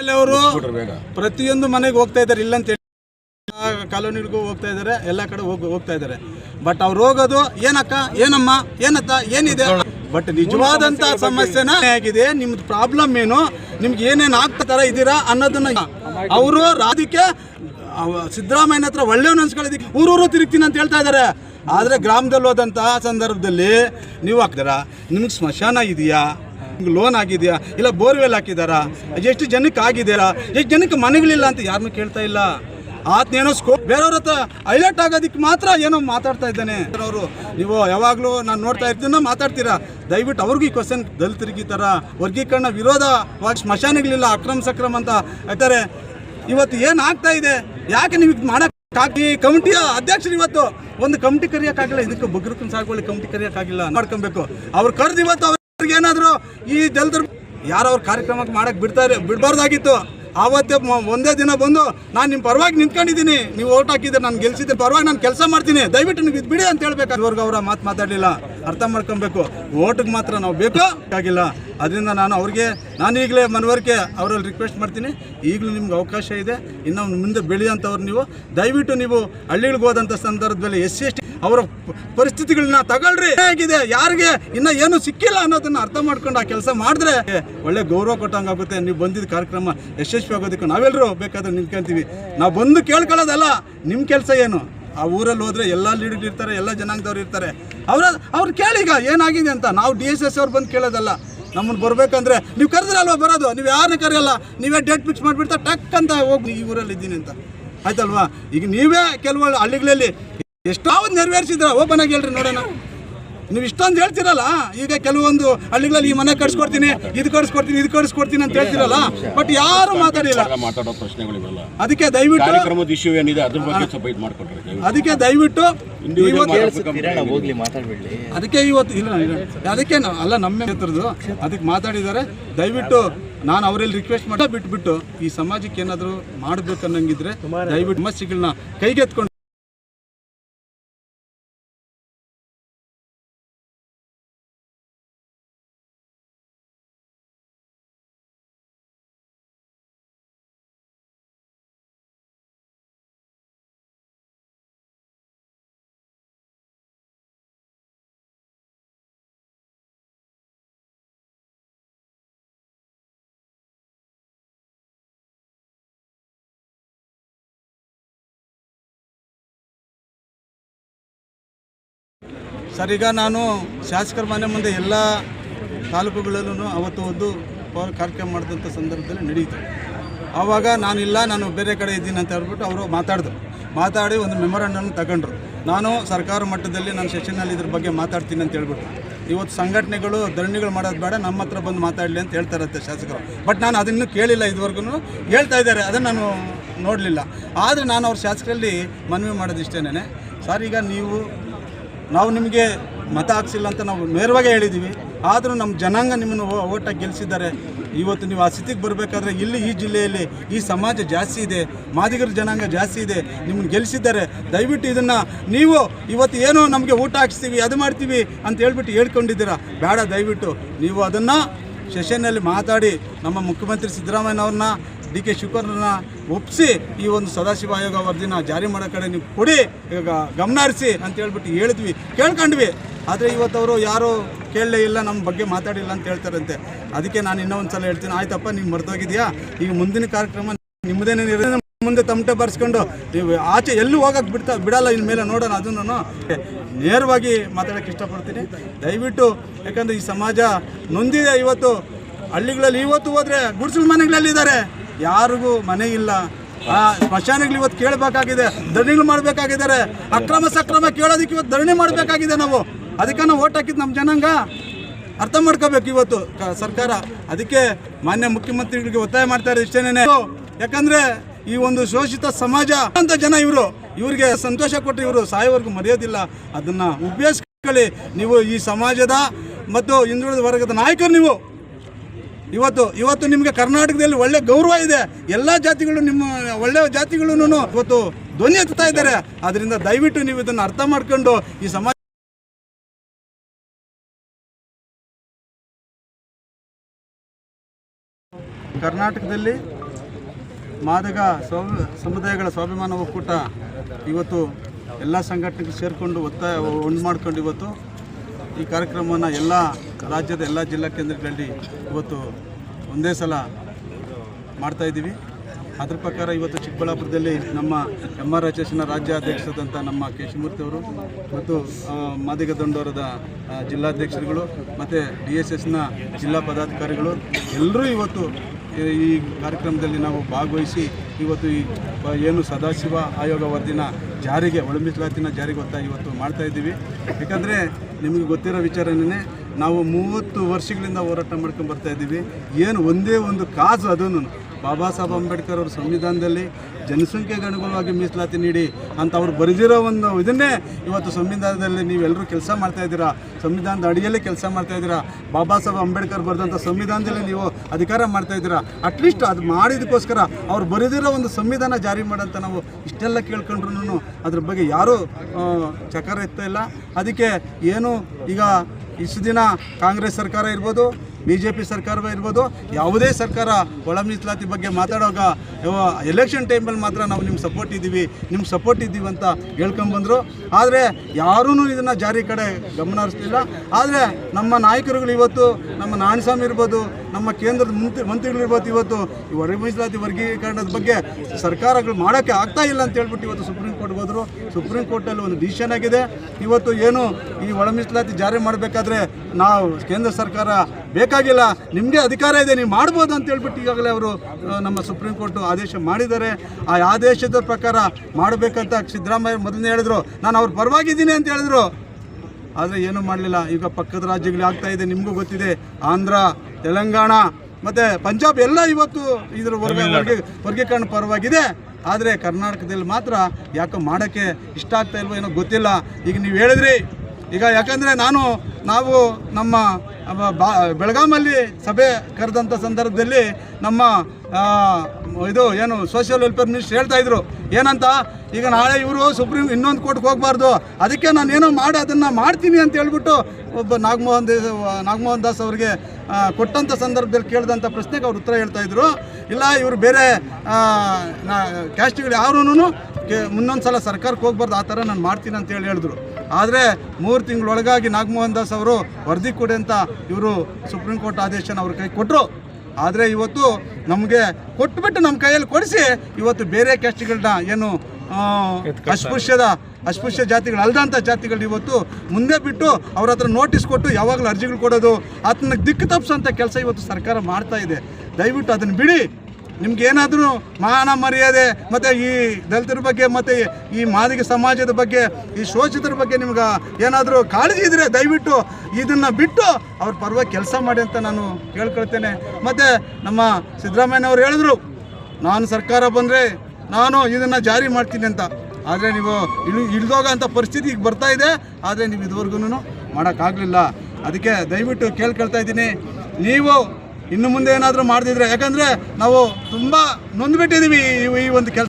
ಅವರು ಪ್ರತಿಯೊಂದು ಮನೆಗೆ ಹೋಗ್ತಾ ಇದ್ದಾರೆ ಇಲ್ಲ ಅಂತ ಹೇಳಿ. ಕಾಲೋನಿಗಳಿಗೂ ಹೋಗ್ತಾ ಇದ್ದಾರೆ ಎಲ್ಲ ಕಡೆ ಹೋಗಿ ಹೋಗ್ತಾ ಇದ್ದಾರೆ. ಬಟ್ ಅವ್ರು ಹೋಗೋದು ಏನಕ್ಕ ಏನಮ್ಮ ಏನತ್ತ ಏನಿದೆ? ಬಟ್ ನಿಜವಾದಂತ ಸಮಸ್ಯೆನ ಆಗಿದೆ ನಿಮ್ದು ಪ್ರಾಬ್ಲಮ್ ಏನು? ನಿಮ್ಗೆ ಏನೇನು ಆಗ್ತಾ ತರ ಇದ್ದೀರಾ ಅನ್ನೋದನ್ನ ಅವರು ರಾಧಿಕೆ ಸಿದ್ದರಾಮಯ್ಯನ ಹತ್ರ ಒಳ್ಳೆಯವನು ಅನ್ಸ್ಕೊಳ್ಳೋದಕ್ಕೆ ಊರೂರು ತಿರುಗ್ತೀನಿ ಅಂತ ಹೇಳ್ತಾ ಇದ್ದಾರೆ. ಆದರೆ ಗ್ರಾಮದಲ್ಲಿ ಹೋದಂತಹ ಸಂದರ್ಭದಲ್ಲಿ ನೀವು ಹಾಕ್ತೀರಾ? ನಿಮ್ಗೆ ಸ್ಮಶಾನ ಇದೆಯಾ? ಲೋನ್ ಆಗಿದೆಯಾ? ಇಲ್ಲ ಬೋರ್ವೆಲ್ ಹಾಕಿದಾರಾ? ಎಷ್ಟು ಜನಕ್ಕೆ ಆಗಿದೆಯಾ? ಎಷ್ಟು ಜನಕ್ಕೆ ಮನೆಗಳಿಲ್ಲ ಅಂತ ಯಾರನ್ನೂ ಕೇಳ್ತಾ ಇಲ್ಲ. ಆತನೇನೋ ಸ್ಕೋಪ್ ಬೇರೆಯವ್ರ ಹತ್ರ ಹೈಲೈಟ್ ಆಗೋದಕ್ಕೆ ಮಾತ್ರ ಏನೋ ಮಾತಾಡ್ತಾ ಇದ್ದಾನೆ. ಅವರು, ನೀವು ಯಾವಾಗಲೂ ನಾನು ನೋಡ್ತಾ ಇರ್ತೀನ ಮಾತಾಡ್ತೀರಾ? ದಯವಿಟ್ಟು ಅವ್ರಿಗೂ ಈ ಕ್ವಶನ್ ದಲಿತರಿಗೆ ಥರ ವರ್ಗೀಕರಣ ವಿರೋಧವಾಗಿ ಸ್ಮಶಾನಗಳಿಲ್ಲ ಅಕ್ರಮ ಸಕ್ರಮ ಅಂತ ಹೇಳ್ತಾರೆ. ಇವತ್ತು ಏನು ಆಗ್ತಾ ಇದೆ? ಯಾಕೆ ನೀವು ಇದು ಮಾಡಕ್ ಈ ಕಮಿಟಿಯ ಅಧ್ಯಕ್ಷರು ಇವತ್ತು ಒಂದು ಕಮಿಟಿ ಕರೆಯೋಕ್ಕಾಗಿಲ್ಲ ಇದಕ್ಕೆ ಬಗ್ರಕನ್ ಸಾಗುವಳಿ ಕಮಿಟಿ ಕರೆಯೋಕ್ಕಾಗಿಲ್ಲ ಮಾಡ್ಕೊಬೇಕು. ಅವ್ರು ಕರೆದು ಇವತ್ತು ಏನಾದ್ರು ಈ ಜಲ್ದರು ಯಾರು ಅವ್ರ ಕಾರ್ಯಕ್ರಮಕ್ಕೆ ಮಾಡಕ್ಕೆ ಬಿಡ್ತಾರೆ, ಬಿಡಬಾರ್ದಾಗಿತ್ತು. ಆವತ್ತೇ ಒಂದೇ ದಿನ ಬಂದು ನಾನು ನಿಮ್ಮ ಪರವಾಗಿ ನಿಂತ್ಕೊಂಡಿದ್ದೀನಿ. ನೀವು ಓಟ್ ಹಾಕಿದ್ರೆ ನಾನು ಗೆಲ್ಸಿದ್ದೆ ಪರವಾಗಿ ನಾನು ಕೆಲಸ ಮಾಡ್ತೀನಿ. ದಯವಿಟ್ಟು ಇದು ಬಿಡಿ ಅಂತ ಹೇಳ್ಬೇಕು. ಇವ್ರಿಗೆ ಅವರ ಮಾತು ಮಾತಾಡಲಿಲ್ಲ. ಅರ್ಥ ಮಾಡ್ಕೊಬೇಕು. ಓಟಿಗೆ ಮಾತ್ರ ನಾವು ಬೇಕು. ಆಗಿಲ್ಲ. ಅದರಿಂದ ನಾನು ಅವ್ರಿಗೆ, ನಾನು ಈಗಲೇ ಮನವರಿಕೆ ಅವರಲ್ಲಿ ರಿಕ್ವೆಸ್ಟ್ ಮಾಡ್ತೀನಿ. ಈಗಲೂ ನಿಮ್ಗೆ ಅವಕಾಶ ಇದೆ. ಇನ್ನು ಮುಂದೆ ಬೆಳೆಯೋಂಥವ್ರು ನೀವು. ದಯವಿಟ್ಟು ನೀವು ಹಳ್ಳಿಗಳಿಗೆ ಹೋದಂಥ ಸಂದರ್ಭದಲ್ಲಿ ಎಸ್ ಸಿ ಎಸ್ ಟಿ ಅವರ ಪರಿಸ್ಥಿತಿಗಳನ್ನ ತಗೊಳ್ರಿ. ಹೇಗಿದೆ? ಯಾರಿಗೆ? ಇನ್ನ ಏನು ಸಿಕ್ಕಿಲ್ಲ ಅನ್ನೋದನ್ನ ಅರ್ಥ ಮಾಡ್ಕೊಂಡು ಆ ಕೆಲಸ ಮಾಡಿದ್ರೆ ಒಳ್ಳೆ ಗೌರವ ಕೊಟ್ಟಂಗಾಗುತ್ತೆ ನೀವು ಬಂದಿದ್ದ ಕಾರ್ಯಕ್ರಮ ಯಶಸ್ವಿ ಆಗೋದಕ್ಕೆ ನಾವೆಲ್ಲರೂ ಬೇಕಾದ್ರೆ ನಿಂತ್ಕೊಂತೀವಿ. ನಾವು ಬಂದು ಕೇಳ್ಕೊಳ್ಳೋದಲ್ಲ ನಿಮ್ಮ ಕೆಲಸ ಏನು? ಆ ಊರಲ್ಲಿ ಹೋದ್ರೆ ಎಲ್ಲ ಲೀಡರ್ ಇರ್ತಾರೆ, ಎಲ್ಲ ಜನಾಂಗದವ್ರು ಇರ್ತಾರೆ. ಅವರ, ಅವ್ರು ಕೇಳೀಗ ಏನಾಗಿದೆ ಅಂತ. ನಾವು ಡಿ ಎಸ್ ಎಸ್ ಅವ್ರು ಬಂದು ಕೇಳೋದಲ್ಲ. ನಮ್ಮನ್ನು ಬರಬೇಕಂದ್ರೆ ನೀವು ಕರೆದ್ರಲ್ವ ಬರೋದು? ನೀವು ಯಾರನ್ನ ಕರೆಯಲ್ಲ? ನೀವೇ ಡೇಟ್ ಫಿಕ್ಸ್ ಮಾಡಿಬಿಡ್ತಾ ಟಕ್ ಅಂತ ಹೋಗಿ ಈ ಊರಲ್ಲಿ ಇದ್ದೀನಿ ಅಂತ. ಆಯ್ತಲ್ವಾ? ಈಗ ನೀವೇ ಕೆಲವು ಹಳ್ಳಿಗಳಲ್ಲಿ ಎಷ್ಟೋ ನೆರವೇರಿಸಿದ್ರ ಓಪನ್ ಆಗಿ ಹೇಳ್ರಿ ನೋಡೋಣ. ನೀವು ಇಷ್ಟೊಂದು ಹೇಳ್ತಿರಲ್ಲ ಈಗ ಕೆಲವೊಂದು ಹಳ್ಳಿಗಳಲ್ಲಿ ಈ ಮನೆ ಕಟ್ಸ್ಕೊಡ್ತೀನಿ ಇದು ಕಟ್ಸ್ಕೊಡ್ತೀನಿ ಇದು ಕಟ್ಸ್ಕೊಡ್ತೀನಿ ಅಂತ ಹೇಳ್ತಿರಲ್ಲ ಬಟ್ ಯಾರು ಮಾತಾಡಿಲ್ಲ. ಮಾತಾಡೋ ಪ್ರಶ್ನೆಗಳಿವೆಲ್ಲ ಅದಕ್ಕೆ ದಯವಿಟ್ಟು ಕಾರ್ಯಕ್ರಮದ ಇಶ್ಯೂ ಏನಿದೆ ಅದ್ರ ಬಗ್ಗೆ ಸ್ವಲ್ಪ ಇದು ಮಾಡ್ಕೊಟ್ರೆ ಅದಕ್ಕೆ ದಯವಿಟ್ಟು ಅದಕ್ಕೆ ಇವತ್ತು ಇಲ್ಲ. ಅದಕ್ಕೆ ಅಲ್ಲ ನಮ್ಮ ಹೆತ್ರದ್ದು ಅದಕ್ಕೆ ಮಾತಾಡಿದ್ದಾರೆ. ದಯವಿಟ್ಟು ನಾನು ಅವರಲ್ಲಿ ರಿಕ್ವೆಸ್ಟ್ ಮಾಡ್ತಾ ಬಿಟ್ಬಿಟ್ಟು ಈ ಸಮಾಜಕ್ಕೆ ಏನಾದರೂ ಮಾಡ್ಬೇಕನ್ನಂಗಿದ್ರೆ ದಯವಿಟ್ಟು ಸಮಸ್ಯೆಗಳನ್ನ ಕೈಗೆತ್ಕೊಂಡು ಸರ್, ಈಗ ನಾನು ಶಾಸಕರ ಮನೆ ಮುಂದೆ ಎಲ್ಲ ತಾಲೂಕುಗಳಲ್ಲೂ ಅವತ್ತು ಒಂದು ಕಾರ್ಯಕ್ರಮ ಮಾಡಿದಂಥ ಸಂದರ್ಭದಲ್ಲಿ ನಡೀತು. ಆವಾಗ ನಾನಿಲ್ಲ ನಾನು ಬೇರೆ ಕಡೆ ಇದ್ದೀನಿ ಅಂತ ಹೇಳ್ಬಿಟ್ಟು ಅವರು ಮಾತಾಡಿದ್ರು. ಮಾತಾಡಿ ಒಂದು ಮೆಮೊರಾಂಡಮ್ ತಗೊಂಡ್ರು. ನಾನು ಸರ್ಕಾರ ಮಟ್ಟದಲ್ಲಿ ನಾನು ಸೆಷನ್ನಲ್ಲಿ ಇದ್ರ ಬಗ್ಗೆ ಮಾತಾಡ್ತೀನಿ ಅಂತ ಹೇಳ್ಬಿಟ್ಟು ಇವತ್ತು ಸಂಘಟನೆಗಳು, ಧರಣಿಗಳು ಮಾಡೋದು ಬೇಡ, ನಮ್ಮ ಹತ್ರ ಬಂದು ಮಾತಾಡಲಿ ಅಂತ ಹೇಳ್ತಾರಂತೆ ಶಾಸಕರು. ಬಟ್ ನಾನು ಅದನ್ನು ಕೇಳಿಲ್ಲ ಇದುವರೆಗೂ ಹೇಳ್ತಾ ಇದ್ದಾರೆ, ಅದನ್ನು ನಾನು ನೋಡಲಿಲ್ಲ. ಆದರೆ ನಾನು ಅವ್ರ ಶಾಸಕರಲ್ಲಿ ಮನವಿ ಮಾಡೋದು ಇಷ್ಟೇನೆ ಸರ್, ಈಗ ನೀವು ನಾವು ನಿಮಗೆ ಮತ ಹಾಕ್ಸಿಲ್ಲ ಅಂತ ನಾವು ನೇರವಾಗಿ ಹೇಳಿದ್ದೀವಿ. ಆದರೂ ನಮ್ಮ ಜನಾಂಗ ನಿಮ್ಮನ್ನು ಓಟಾಗಿ ಗೆಲ್ಲಿಸಿದ್ದಾರೆ ಇವತ್ತು ನೀವು ಆ ಸ್ಥಿತಿಗೆ ಬರಬೇಕಾದ್ರೆ ಇಲ್ಲಿ ಈ ಜಿಲ್ಲೆಯಲ್ಲಿ ಈ ಸಮಾಜ ಜಾಸ್ತಿ ಇದೆ, ಮಾದಿಗರ ಜನಾಂಗ ಜಾಸ್ತಿ ಇದೆ, ನಿಮ್ಮನ್ನು ಗೆಲ್ಲಿಸಿದ್ದಾರೆ ದಯವಿಟ್ಟು ಇದನ್ನು ನೀವು ಇವತ್ತು ಏನು ನಮಗೆ ಊಟ ಹಾಕ್ಸ್ತೀವಿ, ಅದು ಮಾಡ್ತೀವಿ ಅಂತ ಹೇಳ್ಬಿಟ್ಟು ಹೇಳ್ಕೊಂಡಿದ್ದೀರಾ. ಬೇಡ, ದಯವಿಟ್ಟು ನೀವು ಅದನ್ನು ಸೆಷನ್ನಲ್ಲಿ ಮಾತಾಡಿ ನಮ್ಮ ಮುಖ್ಯಮಂತ್ರಿ ಸಿದ್ದರಾಮಯ್ಯನವ್ರನ್ನ ಡಿ ಕೆ ಶಿವಕುಮಾರ್ನ ಒಪ್ಪಿಸಿ ಈ ಒಂದು ಸದಾಶಿವ ಆಯೋಗ ವರದಿನ ಜಾರಿ ಮಾಡೋ ಕಡೆ ನೀವು ಕೊಡಿ. ಈಗ ಗಮನ ಹರಿಸಿ ಅಂತ ಹೇಳ್ಬಿಟ್ಟು ಹೇಳಿದ್ವಿ. ಕೇಳ್ಕೊಂಡ್ವಿ. ಆದರೆ ಇವತ್ತು ಅವರು ಯಾರು ಕೇಳಲೇ ಇಲ್ಲ, ನಮ್ಮ ಬಗ್ಗೆ ಮಾತಾಡಿಲ್ಲ ಅಂತ ಹೇಳ್ತಾರಂತೆ. ಅದಕ್ಕೆ ನಾನು ಇನ್ನೊಂದು ಸಲ ಹೇಳ್ತೀನಿ. ಆಯ್ತಪ್ಪ, ನೀವು ಮರ್ತೋಗಿದ್ಯಾ ಈಗ ಮುಂದಿನ ಕಾರ್ಯಕ್ರಮ ನಿಮ್ಮದೇನೇ ಮುಂದೆ ತಮಟೆ ಬರ್ಸ್ಕೊಂಡು ನೀವು ಆಚೆ ಎಲ್ಲೂ ಹೋಗಕ್ಕೆ ಬಿಡ್ತಾ ಬಿಡಲ್ಲ ಇನ್ನು ಮೇಲೆ ನೋಡೋಣ ಅದನ್ನು ನೇರವಾಗಿ ಮಾತಾಡೋಕ್ಕೆ ಇಷ್ಟಪಡ್ತೀನಿ. ದಯವಿಟ್ಟು ಯಾಕಂದರೆ ಈ ಸಮಾಜ ನೊಂದಿದೆ ಇವತ್ತು. ಹಳ್ಳಿಗಳಲ್ಲಿ ಇವತ್ತು ಹೋದ್ರೆ ಗುಡಿಸಲು ಮನೆಗಳಲ್ಲಿದ್ದಾರೆ ಯಾರಿಗೂ ಮನೆ ಇಲ್ಲ. ಆ ಸ್ಮಶಾನಗಳು ಇವತ್ತು ಕೇಳಬೇಕಾಗಿದೆ. ಧರಣಿಗಳು ಮಾಡಬೇಕಾಗಿದ್ದಾರೆ. ಅಕ್ರಮ ಸಕ್ರಮ ಕೇಳೋದಕ್ಕೆ ಇವತ್ತು ಧರಣಿ ಮಾಡಬೇಕಾಗಿದೆ ನಾವು. ಅದಕ್ಕೆ ನಾವು ಓಟ್ ಹಾಕಿದ್ದು ನಮ್ಮ ಜನಾಂಗ. ಅರ್ಥ ಮಾಡ್ಕೋಬೇಕು ಇವತ್ತು ಸರ್ಕಾರ. ಅದಕ್ಕೆ ಮಾನ್ಯ ಮುಖ್ಯಮಂತ್ರಿಗಳಿಗೆ ಒತ್ತಾಯ ಮಾಡ್ತಾ ಇಷ್ಟೇನೇ ಇಷ್ಟೇನೆ ಯಾಕಂದ್ರೆ ಈ ಒಂದು ಶೋಷಿತ ಸಮಾಜ ಅಂತ ಜನ ಇವರು, ಇವರಿಗೆ ಸಂತೋಷ ಕೊಟ್ಟು ಇವರು ಸಾಯೋವರೆಗೂ ಮರೆಯೋದಿಲ್ಲ. ಅದನ್ನ ಉಪಯೋಗಿಸ್ಕೊಳ್ಳಿ ನೀವು ಈ ಸಮಾಜದ ಮತ್ತು ಹಿಂದುಳಿದ ವರ್ಗದ ನಾಯಕರು ನೀವು. ಇವತ್ತು ಇವತ್ತು ನಿಮಗೆ ಕರ್ನಾಟಕದಲ್ಲಿ ಒಳ್ಳೆ ಗೌರವ ಇದೆ. ಎಲ್ಲ ಜಾತಿಗಳು ನಿಮ್ಮ, ಒಳ್ಳೆ ಜಾತಿಗಳು ಇವತ್ತು ಧ್ವನಿ ಎತ್ತಾ ಇದ್ದಾರೆ. ಅದರಿಂದ ದಯವಿಟ್ಟು ನೀವು ಇದನ್ನು ಅರ್ಥ ಮಾಡ್ಕೊಂಡು ಈ ಸಮಾಜ ಕರ್ನಾಟಕದಲ್ಲಿ ಮಾದಗ ಸ್ವಾಭಿ, ಸಮುದಾಯಗಳ ಸ್ವಾಭಿಮಾನ ಒಕ್ಕೂಟ ಇವತ್ತು ಎಲ್ಲ ಸಂಘಟನೆಗೆ ಸೇರಿಕೊಂಡು ಒತ್ತಾಯ ಒಂದು ಮಾಡ್ಕೊಂಡು ಇವತ್ತು ಈ ಕಾರ್ಯಕ್ರಮವನ್ನು ಎಲ್ಲ ರಾಜ್ಯದ ಎಲ್ಲ ಜಿಲ್ಲಾ ಕೇಂದ್ರಗಳಲ್ಲಿ ಇವತ್ತು ಒಂದೇ ಸಲ ಮಾಡ್ತಾಯಿದ್ದೀವಿ ಅದ್ರ ಪ್ರಕಾರ ಇವತ್ತು ಚಿಕ್ಕಬಳ್ಳಾಪುರದಲ್ಲಿ ನಮ್ಮ ಎಂ ಆರ್ ಎಚ್ ಎಸ್ನ ರಾಜ್ಯ ಅಧ್ಯಕ್ಷರಾದಂಥ ನಮ್ಮ ಕೇಶಮೂರ್ತಿ ಅವರು ಮತ್ತು ಮಾದಿಗ ದಂಡೋರದ ಜಿಲ್ಲಾಧ್ಯಕ್ಷರುಗಳು ಮತ್ತು ಡಿ ಎಸ್ ಎಸ್ನ ಜಿಲ್ಲಾ ಪದಾಧಿಕಾರಿಗಳು ಎಲ್ಲರೂ ಇವತ್ತು ಈ ಕಾರ್ಯಕ್ರಮದಲ್ಲಿ ನಾವು ಭಾಗವಹಿಸಿ ಇವತ್ತು ಈ ಏನು ಸದಾಶಿವ ಆಯೋಗ ವರದಿನ ಜಾರಿಗೆ ಒಳಮೀಸಲಾತಿನ ಜಾರಿಗೆ ಒತ್ತಾಯ ಇವತ್ತು ಮಾಡ್ತಾ ಇದ್ದೀವಿ. ಯಾಕಂದರೆ ನಿಮಗೆ ಗೊತ್ತಿರೋ ವಿಚಾರನೇ ನಾವು ಮೂವತ್ತು ವರ್ಷಗಳಿಂದ ಹೋರಾಟ ಮಾಡ್ಕೊಂಡು ಬರ್ತಾ ಇದ್ದೀವಿ. ಏನು ಒಂದೇ ಒಂದು ಕಾಸು ಅದನ್ನು ಬಾಬಾ ಸಾಹೇಬ್ ಅಂಬೇಡ್ಕರ್ ಅವ್ರ ಸಂವಿಧಾನದಲ್ಲಿ ಜನಸಂಖ್ಯೆಗೆ ಅನುಗುಣವಾಗಿ ಮೀಸಲಾತಿ ನೀಡಿ ಅಂತ ಅವ್ರು ಬರೆದಿರೋ ಒಂದು ಇದನ್ನೇ ಇವತ್ತು ಸಂವಿಧಾನದಲ್ಲಿ ನೀವೆಲ್ಲರೂ ಕೆಲಸ ಮಾಡ್ತಾ ಇದ್ದೀರಾ? ಸಂವಿಧಾನದ ಅಡಿಯಲ್ಲಿ ಕೆಲಸ ಮಾಡ್ತಾ ಇದ್ದೀರಾ? ಬಾಬಾ ಸಾಹೇಬ್ ಅಂಬೇಡ್ಕರ್ ಬರೆದಂಥ ಸಂವಿಧಾನದಲ್ಲಿ ನೀವು ಅಧಿಕಾರ ಮಾಡ್ತಾ ಇದ್ದೀರಾ? ಅಟ್ಲೀಸ್ಟ್ ಅದು ಮಾಡಿದಕ್ಕೋಸ್ಕರ ಅವ್ರು ಬರೆದಿರೋ ಒಂದು ಸಂವಿಧಾನ ಜಾರಿ ಮಾಡೋಂಥ ನಾವು ಇಷ್ಟೆಲ್ಲ ಕೇಳ್ಕೊಂಡ್ರು ಅದ್ರ ಬಗ್ಗೆ ಯಾರೂ ಚಕಾರ ಎತ್ತಾ ಇಲ್ಲ. ಅದಕ್ಕೆ ಏನು ಈಗ ಇಷ್ಟು ದಿನ ಕಾಂಗ್ರೆಸ್ ಸರ್ಕಾರ ಇರ್ಬೋದು ಬಿ ಜೆ ಪಿ ಸರ್ಕಾರವೇ ಇರ್ಬೋದು, ಯಾವುದೇ ಸರ್ಕಾರ ಒಳ ಮೀಸಲಾತಿ ಬಗ್ಗೆ ಮಾತಾಡುವಾಗ ಎಲೆಕ್ಷನ್ ಟೈಮಲ್ಲಿ ಮಾತ್ರ ನಾವು ನಿಮ್ಗೆ ಸಪೋರ್ಟ್ ಇದ್ದೀವಿ, ನಿಮ್ಗೆ ಸಪೋರ್ಟ್ ಇದ್ದೀವಿ ಅಂತ ಹೇಳ್ಕೊಂಬಂದರು. ಆದರೆ ಯಾರೂ ಇದನ್ನು ಜಾರಿ ಕಡೆ ಗಮನ ಹರಿಸ್ತಿಲ್ಲ ಆದರೆ ನಮ್ಮ ನಾಯಕರುಗಳು ಇವತ್ತು ನಮ್ಮ ನಾಣಸ್ವಾಮಿ ಇರ್ಬೋದು ನಮ್ಮ ಕೇಂದ್ರದ ಮಂತ್ರಿ ಮಂತ್ರಿಗಳಿರ್ಬೋದು ಇವತ್ತು ಒಳ ಮೀಸಲಾತಿ ವರ್ಗೀಕರಣದ ಬಗ್ಗೆ ಸರ್ಕಾರಗಳು ಮಾಡೋಕ್ಕೆ ಆಗ್ತಾ ಇಲ್ಲ ಅಂತ ಹೇಳ್ಬಿಟ್ಟು ಇವತ್ತು ಸುಪ್ರೀಂ ಕೋರ್ಟ್ ಹೋದರು. ಸುಪ್ರೀಂ ಕೋರ್ಟಲ್ಲಿ ಒಂದು ಡಿಸಿಷನ್ ಆಗಿದೆ. ಇವತ್ತು ಏನು ಈ ಒಳ ಮೀಸಲಾತಿ ಜಾರಿ ಮಾಡಬೇಕಾದ್ರೆ ನಾವು ಕೇಂದ್ರ ಸರ್ಕಾರ ಬೇಕಾಗಿಲ್ಲ. ನಿಮಗೆ ಅಧಿಕಾರ ಇದೆ, ನೀವು ಮಾಡ್ಬೋದು ಅಂತ ಹೇಳ್ಬಿಟ್ಟು ಈಗಾಗಲೇ ಅವರು ನಮ್ಮ ಸುಪ್ರೀಂ ಕೋರ್ಟು ಆದೇಶ ಮಾಡಿದ್ದಾರೆ. ಆ ಆದೇಶದ ಪ್ರಕಾರ ಮಾಡಬೇಕಂತ ಸಿದ್ದರಾಮಯ್ಯ ಮೊದಲನೇ ಹೇಳಿದ್ರು. ನಾನು ಅವ್ರು ಪರವಾಗಿದ್ದೀನಿ ಅಂತ ಹೇಳಿದ್ರು. ಆದರೆ ಏನೂ ಮಾಡಲಿಲ್ಲ. ಈಗ ಪಕ್ಕದ ರಾಜ್ಯಗಳು ಆಗ್ತಾ ಇದೆ, ನಿಮಗೂ ಗೊತ್ತಿದೆ. ಆಂಧ್ರ ತೆಲಂಗಾಣ ಮತ್ತು ಪಂಜಾಬ್ ಎಲ್ಲ ಇವತ್ತು ಇದ್ರ ವರ್ಗ ವರ್ಗ ವರ್ಗೀಕರಣ ಪರವಾಗಿದೆ. ಆದರೆ ಕರ್ನಾಟಕದಲ್ಲಿ ಮಾತ್ರ ಯಾಕೋ ಮಾಡೋಕ್ಕೆ ಇಷ್ಟ ಆಗ್ತಾ ಇಲ್ವೋ ಏನೋ ಗೊತ್ತಿಲ್ಲ. ಈಗ ನೀವು ಹೇಳಿದ್ರಿ. ಈಗ ಯಾಕಂದರೆ ನಾನು ನಾವು ನಮ್ಮ ಬಾ ಬೆಳಗಾಮಲ್ಲಿ ಸಭೆ ಕರೆದಂಥ ಸಂದರ್ಭದಲ್ಲಿ ನಮ್ಮ ಇದು ಏನು ಸೋಷಿಯಲ್ ವೆಲ್ಫೇರ್ ಮಿನಿಸ್ಟರ್ ಹೇಳ್ತಾ ಇದ್ರು. ಏನಂತ? ಈಗ ನಾಳೆ ಇವರು ಸುಪ್ರೀಂ ಇನ್ನೊಂದು ಕೋರ್ಟ್ಗೆ ಹೋಗಬಾರ್ದು. ಅದಕ್ಕೆ ನಾನು ಏನೋ ಮಾಡಿ, ಅದನ್ನು ಮಾಡ್ತೀನಿ ಅಂತ ಹೇಳ್ಬಿಟ್ಟು ಒಬ್ಬ ನಾಗಮೋಹನ್ ದೇ, ನಾಗಮೋಹನ್ ದಾಸ್ ಅವರಿಗೆ ಕೊಟ್ಟಂಥ ಸಂದರ್ಭದಲ್ಲಿ ಕೇಳಿದಂಥ ಪ್ರಶ್ನೆಗೆ ಅವ್ರು ಉತ್ತರ ಹೇಳ್ತಾ ಇದ್ರು. ಇಲ್ಲ, ಇವರು ಬೇರೆ ಕ್ಯಾಸ್ಟ್ಗಳು ಯಾರೂ ಕೆ ಮುಂದೊಂದು ಸಲ ಸರ್ಕಾರಕ್ಕೆ ಹೋಗ್ಬಾರ್ದು. ಆ ಥರ ನಾನು ಮಾಡ್ತೀನಿ ಅಂತ ಹೇಳಿ ಹೇಳಿದ್ರು. ಆದರೆ ಮೂರು ತಿಂಗಳೊಳಗಾಗಿ ನಾಗಮೋಹನ್ ದಾಸ್ ಅವರು ವರದಿ ಕೊಡಿ ಅಂತ ಇವರು ಸುಪ್ರೀಂ ಕೋರ್ಟ್ ಆದೇಶನ ಅವ್ರ ಕೈ ಕೊಟ್ಟರು ಆದರೆ ಇವತ್ತು ನಮಗೆ ಕೊಟ್ಬಿಟ್ಟು ನಮ್ಮ ಕೈಯಲ್ಲಿ ಕೊಡಿಸಿ ಇವತ್ತು ಬೇರೆ ಕ್ಯಾಸ್ಟ್ಗಳನ್ನ ಏನು ಅಸ್ಪೃಶ್ಯದ ಅಸ್ಪೃಶ್ಯ ಜಾತಿಗಳು ಅಲ್ದಂಥ ಜಾತಿಗಳು ಇವತ್ತು ಮುಂದೆ ಬಿಟ್ಟು ಅವ್ರ ಹತ್ರ ನೋಟಿಸ್ ಕೊಟ್ಟು ಯಾವಾಗಲೂ ಅರ್ಜಿಗಳು ಕೊಡೋದು ಅದನ್ನ ದಿಕ್ಕು ತಪ್ಪಿಸೋಂಥ ಕೆಲಸ ಇವತ್ತು ಸರ್ಕಾರ ಮಾಡ್ತಾ ಇದೆ. ದಯವಿಟ್ಟು ಅದನ್ನು ಬಿಡಿ. ನಿಮ್ಗೆ ಏನಾದರೂ ಮಾನ ಮರ್ಯಾದೆ ಮತ್ತು ಈ ದಲಿತರ ಬಗ್ಗೆ ಮತ್ತು ಈ ಮಾದಿಗ ಸಮಾಜದ ಬಗ್ಗೆ, ಈ ಶೋಷಿತರ ಬಗ್ಗೆ ನಿಮ್ಗೆ ಏನಾದರೂ ಕಾಳಜಿ ಇದ್ದರೆ ದಯವಿಟ್ಟು ಇದನ್ನು ಬಿಟ್ಟು ಅವ್ರ ಪರವಾಗಿ ಕೆಲಸ ಮಾಡಿ ಅಂತ ನಾನು ಕೇಳ್ಕೊಳ್ತೇನೆ ಮತ್ತು ನಮ್ಮ ಸಿದ್ದರಾಮಯ್ಯನವರು ಹೇಳಿದ್ರು, ನಾನು ಸರ್ಕಾರ ಬಂದರೆ ನಾನು ಇದನ್ನು ಜಾರಿ ಮಾಡ್ತೀನಿ ಅಂತ. ಆದರೆ ನೀವು ಇಳಿ ಅಂತ ಪರಿಸ್ಥಿತಿ ಈಗ ಬರ್ತಾ ಇದೆ. ಆದರೆ ನೀವು ಇದುವರೆಗೂ ಮಾಡೋಕ್ಕಾಗಲಿಲ್ಲ. ಅದಕ್ಕೆ ದಯವಿಟ್ಟು ಕೇಳ್ಕೊಳ್ತಾ ಇದ್ದೀನಿ. ನೀವು ಇನ್ನು ಮುಂದೆ ಏನಾದರೂ ಮಾಡ್ತಿದ್ರೆ ಯಾಕಂದರೆ ನಾವು ತುಂಬ ನೊಂದ್ಬಿಟ್ಟಿದ್ದೀವಿ ಈ ಒಂದು ಕೆಲಸ